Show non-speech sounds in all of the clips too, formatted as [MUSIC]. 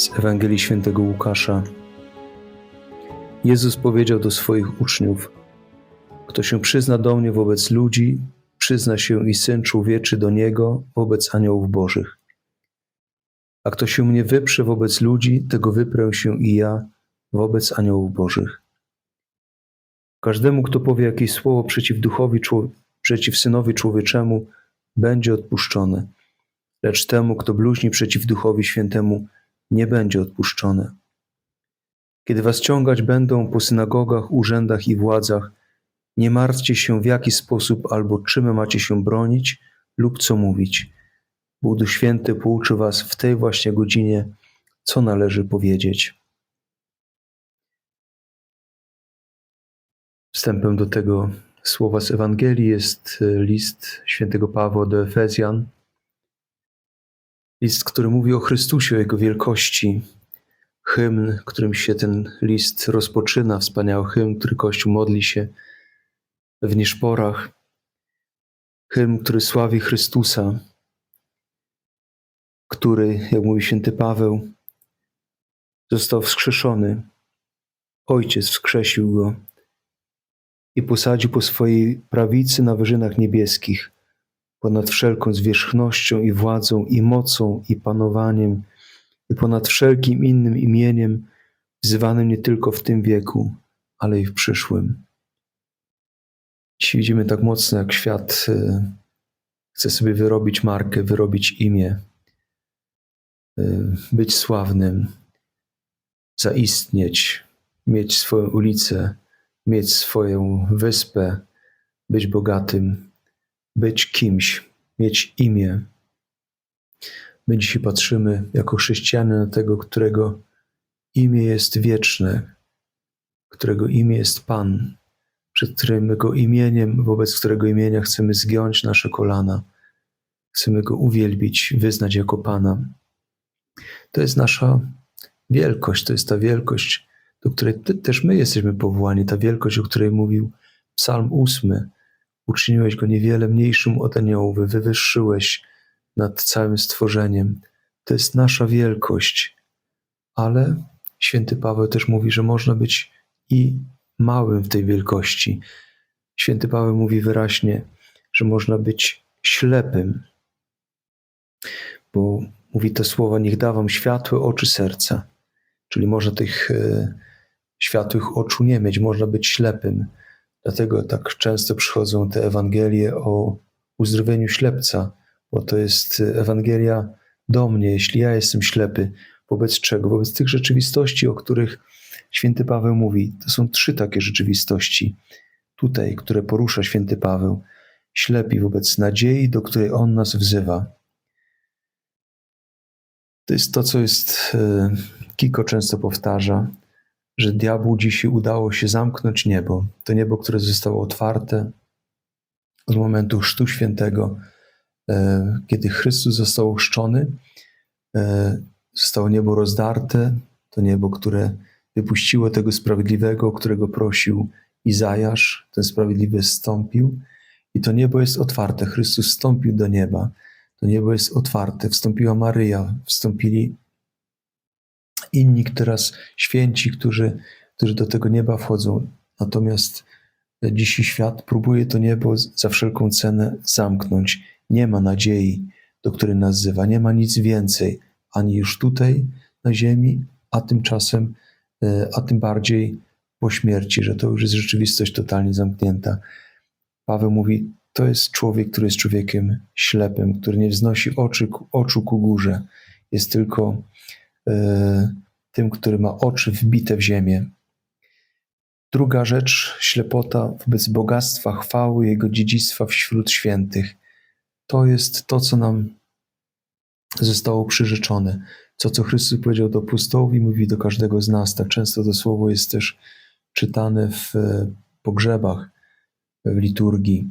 z Ewangelii Świętego Łukasza. Jezus powiedział do swoich uczniów: Kto się przyzna do mnie wobec ludzi, przyzna się i syn człowieczy do niego wobec aniołów bożych. A kto się mnie wyprze wobec ludzi, tego wyprę się i ja wobec aniołów bożych. Każdemu, kto powie jakieś słowo przeciw duchowi, przeciw synowi człowieczemu, będzie odpuszczone, lecz temu, kto bluźni przeciw duchowi świętemu, nie będzie odpuszczone. Kiedy was ciągać będą po synagogach, urzędach i władzach, nie martwcie się w jaki sposób albo czym macie się bronić lub co mówić. Bóg Święty pouczy was w tej właśnie godzinie, co należy powiedzieć. Wstępem do tego słowa z Ewangelii jest list świętego Pawła do Efezjan, List, który mówi o Chrystusie, o Jego wielkości. Hymn, którym się ten list rozpoczyna, wspaniały hymn, który Kościół modli się w nieszporach. Hymn, który sławi Chrystusa, który, jak mówi święty Paweł, został wskrzeszony. Ojciec wskrzesił go i posadził po swojej prawicy na wyżynach niebieskich ponad wszelką zwierzchnością i władzą, i mocą, i panowaniem, i ponad wszelkim innym imieniem, wzywanym nie tylko w tym wieku, ale i w przyszłym. Dziś widzimy tak mocno, jak świat y, chce sobie wyrobić markę, wyrobić imię, y, być sławnym, zaistnieć, mieć swoją ulicę, mieć swoją wyspę, być bogatym być kimś, mieć imię. My dzisiaj patrzymy jako chrześcijanie na tego, którego imię jest wieczne, którego imię jest Pan, przed którego imieniem, wobec którego imienia chcemy zgiąć nasze kolana, chcemy go uwielbić, wyznać jako Pana. To jest nasza wielkość, to jest ta wielkość, do której też my jesteśmy powołani, ta wielkość, o której mówił Psalm 8 Uczyniłeś go niewiele mniejszym od aniołów, wywyższyłeś nad całym stworzeniem. To jest nasza wielkość. Ale święty Paweł też mówi, że można być i małym w tej wielkości. Święty Paweł mówi wyraźnie, że można być ślepym, bo mówi te słowa: Niech da wam światłe oczy serca. Czyli można tych e, światłych oczu nie mieć, można być ślepym. Dlatego tak często przychodzą te Ewangelie o uzdrowieniu ślepca, bo to jest Ewangelia do mnie, jeśli ja jestem ślepy. Wobec czego? Wobec tych rzeczywistości, o których święty Paweł mówi. To są trzy takie rzeczywistości tutaj, które porusza święty Paweł. Ślepi wobec nadziei, do której on nas wzywa. To jest to, co jest, e, Kiko często powtarza, że diabłu dzisiaj udało się zamknąć niebo. To niebo, które zostało otwarte od momentu Chrztu Świętego, e, kiedy Chrystus został ochrzczony, e, zostało niebo rozdarte, to niebo, które wypuściło tego sprawiedliwego, którego prosił Izajasz, ten sprawiedliwy zstąpił i to niebo jest otwarte. Chrystus wstąpił do nieba. To niebo jest otwarte. Wstąpiła Maryja, wstąpili inni teraz święci, którzy, którzy do tego nieba wchodzą. Natomiast dzisiaj świat próbuje to niebo za wszelką cenę zamknąć. Nie ma nadziei, do której nas wzywa. Nie ma nic więcej, ani już tutaj na ziemi, a tymczasem, e, a tym bardziej po śmierci, że to już jest rzeczywistość totalnie zamknięta. Paweł mówi, to jest człowiek, który jest człowiekiem ślepym, który nie wznosi oczy, oczu ku górze. Jest tylko tym, który ma oczy wbite w ziemię. Druga rzecz, ślepota wobec bogactwa, chwały, jego dziedzictwa wśród świętych. To jest to, co nam zostało przyrzeczone. To, co Chrystus powiedział do apostołów i mówi do każdego z nas. Tak często to słowo jest też czytane w pogrzebach, w liturgii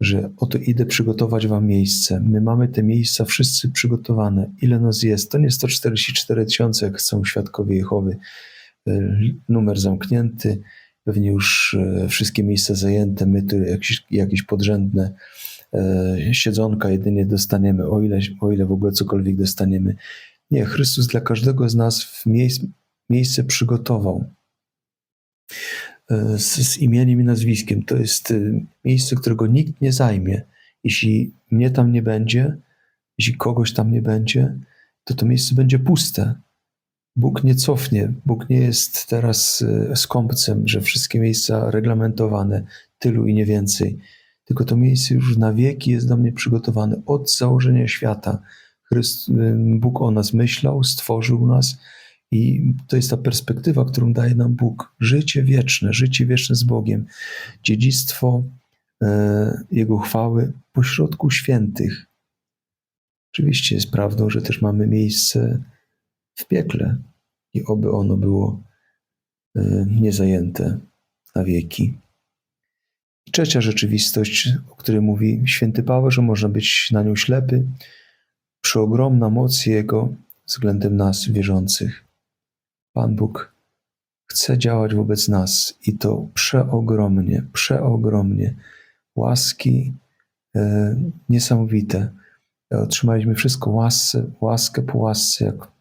że oto idę przygotować wam miejsce. My mamy te miejsca wszyscy przygotowane. Ile nas jest? To nie 144 tysiące, jak chcą świadkowie Jehowy. E, numer zamknięty, pewnie już e, wszystkie miejsca zajęte, my tu jakieś, jakieś podrzędne e, siedzonka jedynie dostaniemy, o ile, o ile w ogóle cokolwiek dostaniemy. Nie, Chrystus dla każdego z nas w miejsc, miejsce przygotował. E, z, z imieniem i nazwiskiem. To jest e, miejsce, którego nikt nie zajmie. Jeśli mnie tam nie będzie, jeśli kogoś tam nie będzie, to to miejsce będzie puste. Bóg nie cofnie. Bóg nie jest teraz e, skąpcem, że wszystkie miejsca reglamentowane, tylu i nie więcej. Tylko to miejsce już na wieki jest dla mnie przygotowane od założenia świata. Chryst, Bóg o nas myślał, stworzył nas i to jest ta perspektywa, którą daje nam Bóg. Życie wieczne, życie wieczne z Bogiem, dziedzictwo e, Jego chwały pośrodku świętych. Oczywiście jest prawdą, że też mamy miejsce w piekle i oby ono było e, niezajęte na wieki. Trzecia rzeczywistość, o której mówi święty Paweł, że można być na nią ślepy, przeogromna moc Jego względem nas, wierzących. Pan Bóg chce działać wobec nas i to przeogromnie, przeogromnie. Łaski e, niesamowite. Otrzymaliśmy wszystko łasce, łaskę po łasce, jak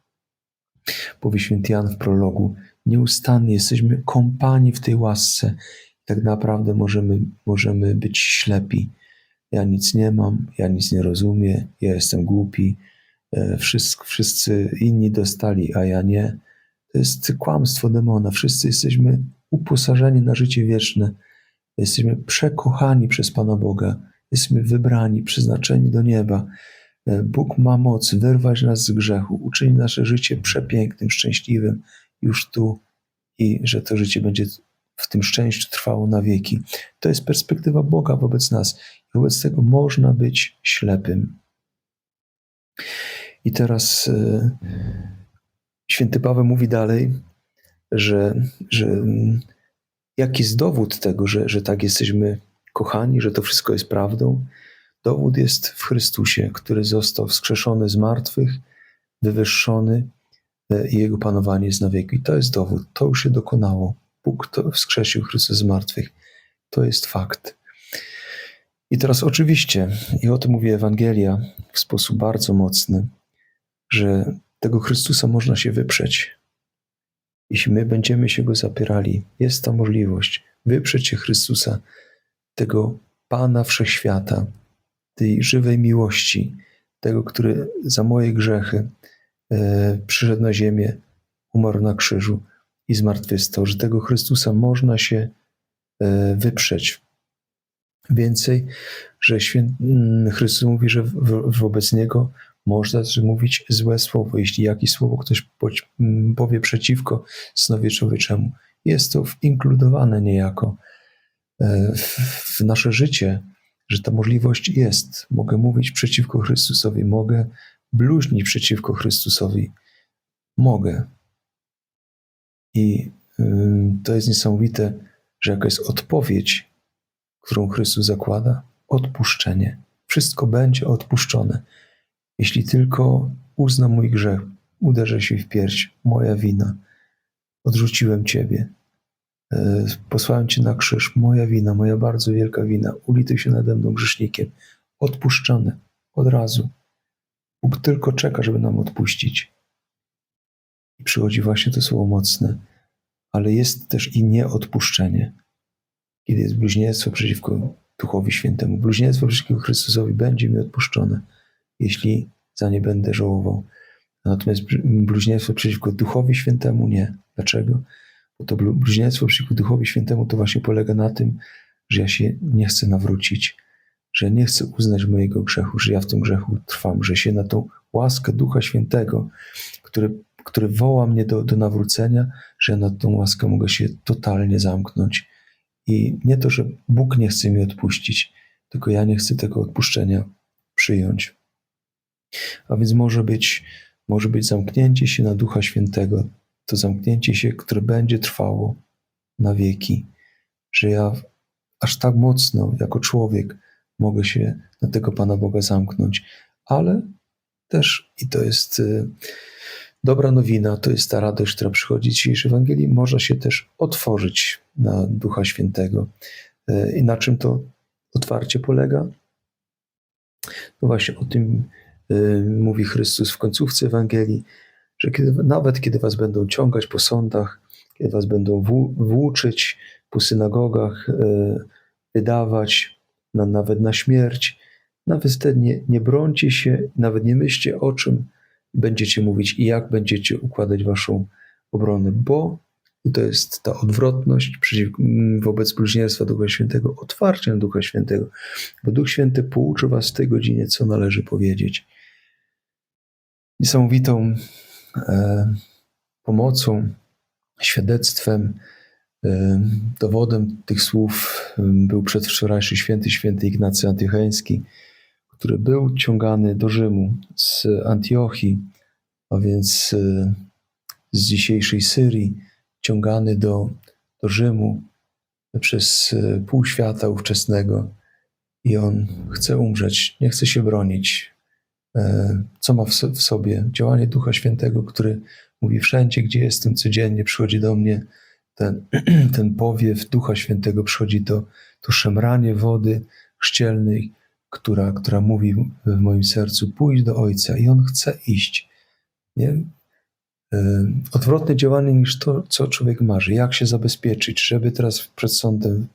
powie święty Jan w prologu. Nieustannie jesteśmy kompani w tej łasce. Tak naprawdę możemy, możemy być ślepi. Ja nic nie mam, ja nic nie rozumiem, ja jestem głupi, e, wszyscy, wszyscy inni dostali, a ja nie. Jest kłamstwo demona. Wszyscy jesteśmy uposażeni na życie wieczne. Jesteśmy przekochani przez Pana Boga. Jesteśmy wybrani, przeznaczeni do nieba. E, Bóg ma moc wyrwać nas z grzechu, uczynić nasze życie przepięknym, szczęśliwym już tu i że to życie będzie w tym szczęściu trwało na wieki. To jest perspektywa Boga wobec nas wobec tego można być ślepym. I teraz e, Święty Paweł mówi dalej, że, że jaki jest dowód tego, że, że tak jesteśmy kochani, że to wszystko jest prawdą? Dowód jest w Chrystusie, który został wskrzeszony z martwych, wywyższony e, i jego panowanie jest na wieki. I to jest dowód, to już się dokonało. Bóg to wskrzesił Chrystus z martwych. To jest fakt. I teraz oczywiście, i o tym mówi Ewangelia w sposób bardzo mocny, że tego Chrystusa można się wyprzeć. Jeśli my będziemy się go zapierali, jest ta możliwość wyprzeć się Chrystusa, tego Pana Wszechświata, tej żywej miłości, tego, który za moje grzechy e, przyszedł na ziemię, umarł na krzyżu i zmartwychwstał, że tego Chrystusa można się e, wyprzeć. Więcej, że święty mm, Chrystus mówi, że wobec Niego można też mówić złe słowo. Jeśli jakieś słowo ktoś mm, powie przeciwko Synowi Człowieczemu, jest to inkludowane niejako e, w nasze życie, że ta możliwość jest. Mogę mówić przeciwko Chrystusowi, mogę bluźnić przeciwko Chrystusowi. Mogę. I to jest niesamowite, że jaka jest odpowiedź, którą Chrystus zakłada? Odpuszczenie. Wszystko będzie odpuszczone. Jeśli tylko uzna mój grzech, uderzę się w pierś, moja wina. Odrzuciłem Ciebie. E, posłałem Cię na krzyż, moja wina, moja bardzo wielka wina. Ulituj się nade mną grzesznikiem. Odpuszczone od razu. Bóg tylko czeka, żeby nam odpuścić. I przychodzi właśnie to słowo mocne, ale jest też i nieodpuszczenie. Kiedy jest bluźnierstwo przeciwko Duchowi Świętemu, bluźnierstwo przeciwko Chrystusowi będzie mi odpuszczone jeśli za nie będę żałował. Natomiast bluźnierstwo przeciwko Duchowi Świętemu nie. Dlaczego? Bo to bluźnierstwo przeciwko Duchowi Świętemu to właśnie polega na tym, że ja się nie chcę nawrócić, że nie chcę uznać mojego grzechu, że ja w tym grzechu trwam, że się na tą łaskę Ducha Świętego, który, który woła mnie do, do nawrócenia, że ja na tą łaskę mogę się totalnie zamknąć. I nie to, że Bóg nie chce mi odpuścić, tylko ja nie chcę tego odpuszczenia przyjąć. A więc może być, może być zamknięcie się na Ducha Świętego, to zamknięcie się, które będzie trwało na wieki, że ja aż tak mocno jako człowiek mogę się na tego Pana Boga zamknąć, ale też, i to jest y, dobra nowina, to jest ta radość, która przychodzi z dzisiejszej Ewangelii, można się też otworzyć na Ducha Świętego. Y, I na czym to otwarcie polega? No właśnie o tym mówi Chrystus w końcówce Ewangelii, że kiedy, nawet kiedy was będą ciągać po sądach, kiedy was będą włó- włóczyć po synagogach, y, wydawać na, nawet na śmierć, nawet wtedy nie, nie brońcie się, nawet nie myślcie o czym będziecie mówić i jak będziecie układać waszą obronę, bo i to jest ta odwrotność przeciw, m, wobec bluźnierstwa Ducha Świętego, otwarcie na Ducha Świętego, bo Duch Święty pouczy was w tej godzinie, co należy powiedzieć. Niesamowitą e, pomocą, świadectwem, e, dowodem tych słów był przedwczorajszy święty, święty Ignacy Antiocheński, który był ciągany do Rzymu z Antiochii, a więc e, z dzisiejszej Syrii, ciągany do, do Rzymu przez e, pół świata ówczesnego i on chce umrzeć, nie chce się bronić. E, Co ma w so- w sobie? Działanie Ducha Świętego, który mówi wszędzie, gdzie jestem codziennie, przychodzi do mnie ten, [CLEARS THROAT] ten powiew Ducha Świętego, przychodzi to, to szemranie wody chrzcielnej, która, która mówi w moim sercu, pójdź do Ojca i On chce iść. Nie? E, Odwrotne działanie niż to, co człowiek marzy. Jak się zabezpieczyć, żeby teraz przed sądem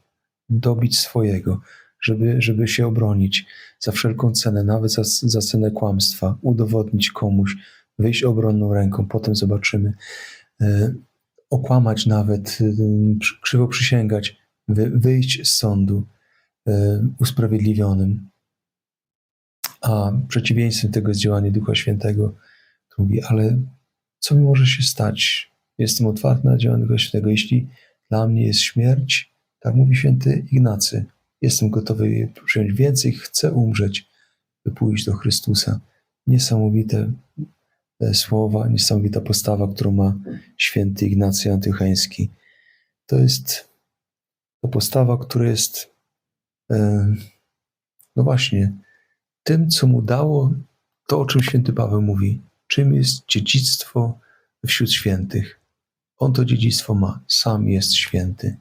dobić swojego, żeby, żeby się obronić za wszelką cenę, nawet za, za cenę kłamstwa, udowodnić komuś, wyjść obronną ręką, potem zobaczymy, e, okłamać nawet, e, krzywo przysięgać, wy, wyjść z sądu e, usprawiedliwionym. A przeciwieństwem tego jest działanie Ducha Świętego, mówi, ale co mi może się stać? Jestem otwarty na działanie Ducha Świętego. Jeśli dla mnie jest śmierć, tak mówi święty Ignacy, jestem gotowy przyjąć więcej, chcę umrzeć, by pójść do Chrystusa. Niesamowite e, słowa, niesamowita postawa, którą ma święty Ignacy Antiocheński. To jest to postawa, która jest e, no właśnie tym, co mu dało to, o czym święty Paweł mówi, czym jest dziedzictwo wśród świętych. On to dziedzictwo ma, sam jest święty.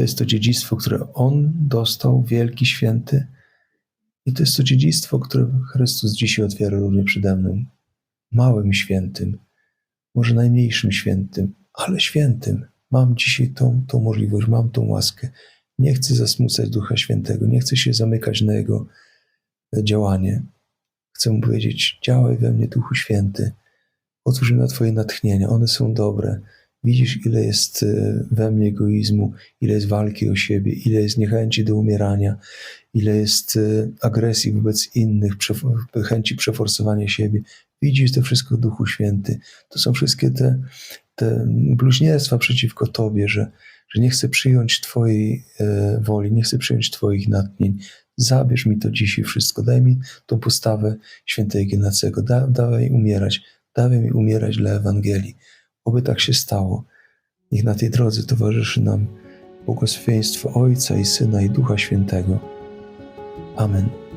To jest to dziedzictwo, które on dostał, wielki święty, i to jest to dziedzictwo, które Chrystus dzisiaj otwiera również przede mną. Małym świętym, może najmniejszym świętym, ale świętym. Mam dzisiaj tą, tą możliwość, mam tą łaskę. Nie chcę zasmucać Ducha Świętego, nie chcę się zamykać na Jego działanie. Chcę mu powiedzieć: działaj we mnie, Duchu Święty. Otwórz mi na Twoje natchnienia, one są dobre. Widzisz, ile jest e, we mnie egoizmu, ile jest walki o siebie, ile jest niechęci do umierania, ile jest e, agresji wobec innych, chęci przeforsowania siebie. Widzisz to wszystko, Duchu Święty. To są wszystkie te, te bluźnierstwa przeciwko Tobie, że, że nie chcę przyjąć Twojej e, woli, nie chcę przyjąć Twoich natchnień. Zabierz mi to dzisiaj wszystko. Daj mi tą postawę świętego Ignacego. Da, dawaj umierać. Dawaj mi umierać dla Ewangelii. Oby tak się stało. Niech na tej drodze towarzyszy nam błogosławieństwo Ojca i Syna i Ducha Świętego. Amen.